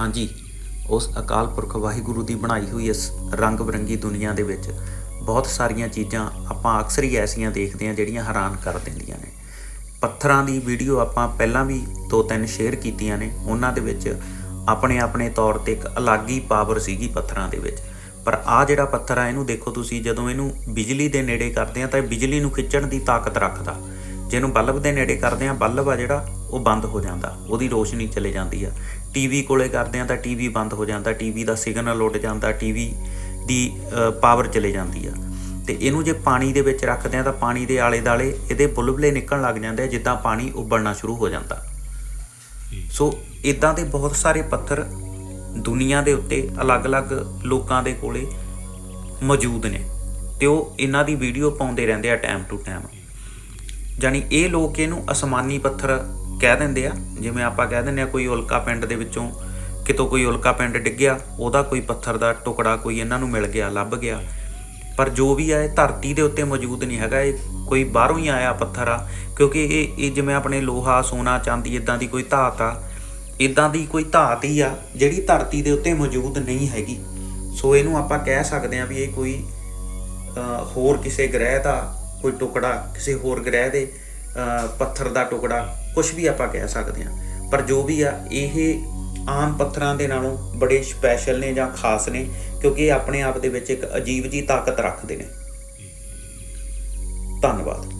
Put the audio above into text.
ਹਾਂਜੀ, ਉਸ ਅਕਾਲ ਪੁਰਖ ਵਾਹਿਗੁਰੂ ਦੀ ਬਣਾਈ ਹੋਈ ਇਸ ਰੰਗ ਬਰੰਗੀ ਦੁਨੀਆ ਦੇ ਵਿੱਚ ਬਹੁਤ ਸਾਰੀਆਂ ਚੀਜ਼ਾਂ ਆਪਾਂ ਅਕਸਰ ਹੀ ਐਸੀਆਂ ਦੇਖਦੇ ਹਾਂ ਜਿਹੜੀਆਂ ਹੈਰਾਨ ਕਰ ਦਿੰਦੀਆਂ ਨੇ। ਪੱਥਰਾਂ ਦੀ ਵੀਡੀਓ ਆਪਾਂ ਪਹਿਲਾਂ ਵੀ ਦੋ ਤਿੰਨ ਸ਼ੇਅਰ ਕੀਤੀਆਂ ਨੇ, ਉਹਨਾਂ ਦੇ ਵਿੱਚ ਆਪਣੇ ਆਪਣੇ ਤੌਰ ਤੇ ਇੱਕ ਅਲੱਗ ਹੀ ਪਾਵਰ ਸੀਗੀ ਪੱਥਰਾਂ ਦੇ ਵਿੱਚ। ਪਰ ਆ ਜਿਹੜਾ ਪੱਥਰ ਆ, ਇਹਨੂੰ ਦੇਖੋ ਤੁਸੀਂ, ਜਦੋਂ ਇਹਨੂੰ ਬਿਜਲੀ ਦੇ ਨੇੜੇ ਕਰਦੇ ਆ ਤਾਂ ਇਹ ਬਿਜਲੀ ਨੂੰ ਖਿੱਚਣ ਦੀ ਤਾਕਤ ਰੱਖਦਾ। ਜਿਹਨੂੰ ਬਲਬ ਦੇ ਨੇੜੇ ਕਰਦੇ ਆ ਬਲਬ ਆ ਜਿਹੜਾ ਉਹ ਬੰਦ ਹੋ ਜਾਂਦਾ। ਉਹਦੀ ਰੋਸ਼ਨੀ ਚਲੇ ਜਾਂਦੀ ਆ। ਟੀਵੀ ਕੋਲੇ ਕਰਦੇ ਆ ਤਾਂ ਟੀਵੀ ਬੰਦ ਹੋ ਜਾਂਦਾ ਟੀਵੀ ਦਾ ਸਿਗਨਲ ਉੱਡ ਜਾਂਦਾ ਟੀਵੀ ਦੀ ਪਾਵਰ ਚਲੇ ਜਾਂਦੀ ਆ। ਤੇ ਇਹਨੂੰ ਜੇ ਪਾਣੀ ਦੇ ਵਿੱਚ ਰੱਖਦੇ ਆ ਤਾਂ ਪਾਣੀ ਦੇ ਆਲੇ ਦਾਲੇ ਇਹਦੇ ਬੁਲਬੁਲੇ ਨਿਕਲਣ ਲੱਗ ਜਾਂਦੇ ਆ ਜਿੱਦਾਂ ਪਾਣੀ ਉੱਬਲਣਾ ਸ਼ੁਰੂ ਹੋ ਜਾਂਦਾ। ਸੋ ਇਦਾਂ ਦੇ ਬਹੁਤ ਸਾਰੇ ਪੱਥਰ ਦੁਨੀਆ ਦੇ ਉੱਤੇ ਅਲੱਗ-ਅਲੱਗ ਲੋਕਾਂ ਦੇ ਕੋਲੇ ਮੌਜੂਦ ਨੇ। ਤੇ ਉਹ ਇਹਨਾਂ ਦੀ ਵੀਡੀਓ ਪਾਉਂਦੇ ਰਹਿੰਦੇ ਆ ਟਾਈਮ ਟੂ ਟਾਈਮ ਜਾਨੀ ਇਹ ਲੋਕ ਇਹਨੂੰ ਅਸਮਾਨੀ ਪੱਥਰ ਕਹਿ ਦਿੰਦੇ ਆ। ਜਿਵੇਂ ਆਪਾਂ ਕਹਿ ਦਿੰਦੇ ਆ ਕੋਈ ਉਲਕਾ ਪਿੰਡ ਦੇ ਵਿੱਚੋਂ ਕਿਤੋਂ ਕੋਈ ਉਲਕਾ ਪਿੰਡ ਡਿੱਗਿਆ ਉਹਦਾ ਕੋਈ ਪੱਥਰ ਦਾ ਟੁਕੜਾ ਕੋਈ ਇਹਨਾਂ ਨੂੰ ਮਿਲ ਗਿਆ, ਲੱਭ ਗਿਆ। ਪਰ ਜੋ ਵੀ ਆ, ਇਹ ਧਰਤੀ ਦੇ ਉੱਤੇ ਮੌਜੂਦ ਨਹੀਂ ਹੈਗਾ, ਇਹ ਕੋਈ ਬਾਹਰੋਂ ਹੀ ਆਇਆ ਪੱਥਰ ਆ। ਕਿਉਂਕਿ ਇਹ ਇਹ ਜਿਵੇਂ ਆਪਣੇ ਲੋਹਾ, ਸੋਨਾ, ਚਾਂਦੀ ਇਦਾਂ ਦੀ ਕੋਈ ਧਾਤ ਆ ਇਦਾਂ ਦੀ ਕੋਈ ਧਾਤ ਹੀ ਆ, ਜਿਹੜੀ ਧਰਤੀ ਦੇ ਉੱਤੇ ਮੌਜੂਦ ਨਹੀਂ ਹੈਗੀ। ਸੋ ਇਹਨੂੰ ਆਪਾਂ ਕਹਿ ਸਕਦੇ ਆ ਵੀ ਇਹ ਕੋਈ ਹੋਰ ਕਿਸੇ ਗ੍ਰਹਿ ਦਾ ਕੋਈ ਟੁਕੜਾ ਕਿਸੇ ਹੋਰ ਗ੍ਰਹਿ ਦੇ ਪੱਥਰ ਦਾ ਟੁਕੜਾ ਕੁਝ ਵੀ ਆਪਾਂ ਕਹਿ ਸਕਦੇ ਹਾਂ। ਪਰ ਜੋ ਵੀ ਆ, ਇਹ ਆਮ ਪੱਥਰਾਂ ਦੇ ਨਾਲੋਂ ਬੜੇ ਸਪੈਸ਼ਲ ਨੇ ਜਾਂ ਖਾਸ ਨੇ, ਕਿਉਂਕਿ ਇਹ ਆਪਣੇ ਆਪ ਦੇ ਵਿੱਚ ਇੱਕ ਅਜੀਬ ਜੀ ਤਾਕਤ ਰੱਖਦੇ ਨੇ। ਧੰਨਵਾਦ।